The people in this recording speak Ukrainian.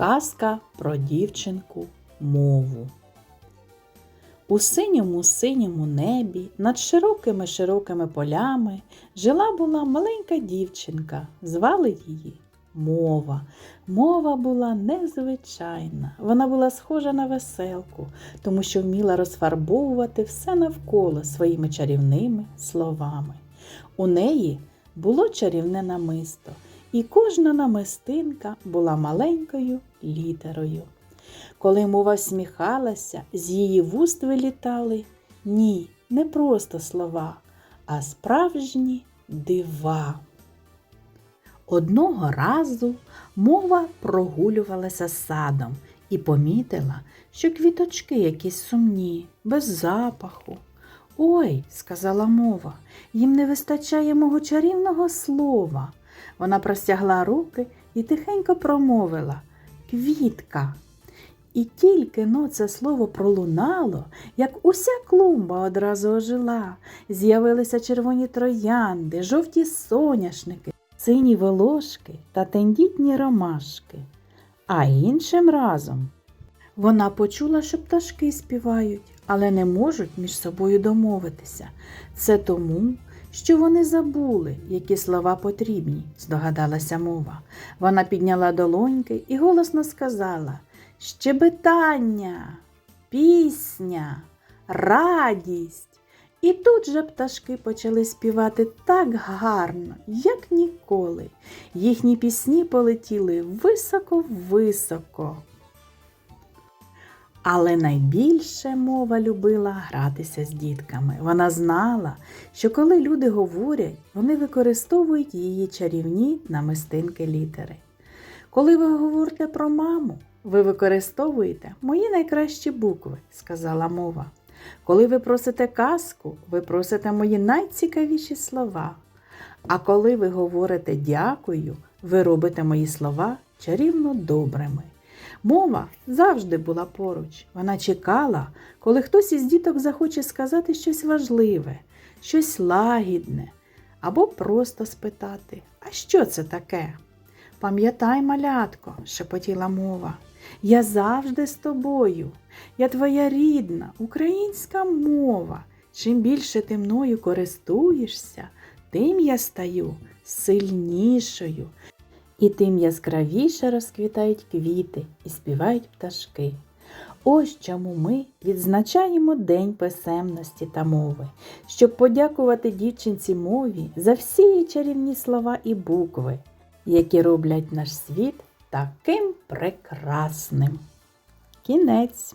Казка про дівчинку мову. У синьому синьому небі над широкими широкими полями жила була маленька дівчинка, звали її Мова. Мова була незвичайна. Вона була схожа на веселку, тому що вміла розфарбовувати все навколо своїми чарівними словами. У неї було чарівне намисто, і кожна намистинка була маленькою літерою. Коли мова сміхалася, з її вуст вилітали ні, не просто слова, а справжні дива. Одного разу мова прогулювалася садом і помітила, що квіточки якісь сумні, без запаху. Ой, сказала мова, їм не вистачає мого чарівного слова. Вона простягла руки і тихенько промовила Квітка. І тільки но це слово пролунало, як уся клумба одразу ожила. З'явилися червоні троянди, жовті соняшники, сині волошки та тендітні ромашки. А іншим разом вона почула, що пташки співають, але не можуть між собою домовитися. Це тому, що вони забули, які слова потрібні, здогадалася мова. Вона підняла долоньки і голосно сказала Щебетання, пісня, радість. І тут же пташки почали співати так гарно, як ніколи. Їхні пісні полетіли високо-високо. Але найбільше мова любила гратися з дітками. Вона знала, що коли люди говорять, вони використовують її чарівні намистинки літери. Коли ви говорите про маму, ви використовуєте мої найкращі букви, сказала мова. Коли ви просите казку, ви просите мої найцікавіші слова. А коли ви говорите дякую, ви робите мої слова чарівно добрими. Мова завжди була поруч. Вона чекала, коли хтось із діток захоче сказати щось важливе, щось лагідне, або просто спитати, а що це таке? Пам'ятай, малятко, шепотіла мова, я завжди з тобою. Я твоя рідна, українська мова. Чим більше ти мною користуєшся, тим я стаю сильнішою, і тим яскравіше розквітають квіти і співають пташки. Ось чому ми відзначаємо День писемності та мови, щоб подякувати дівчинці мові за всі її чарівні слова і букви, які роблять наш світ таким прекрасним. Кінець.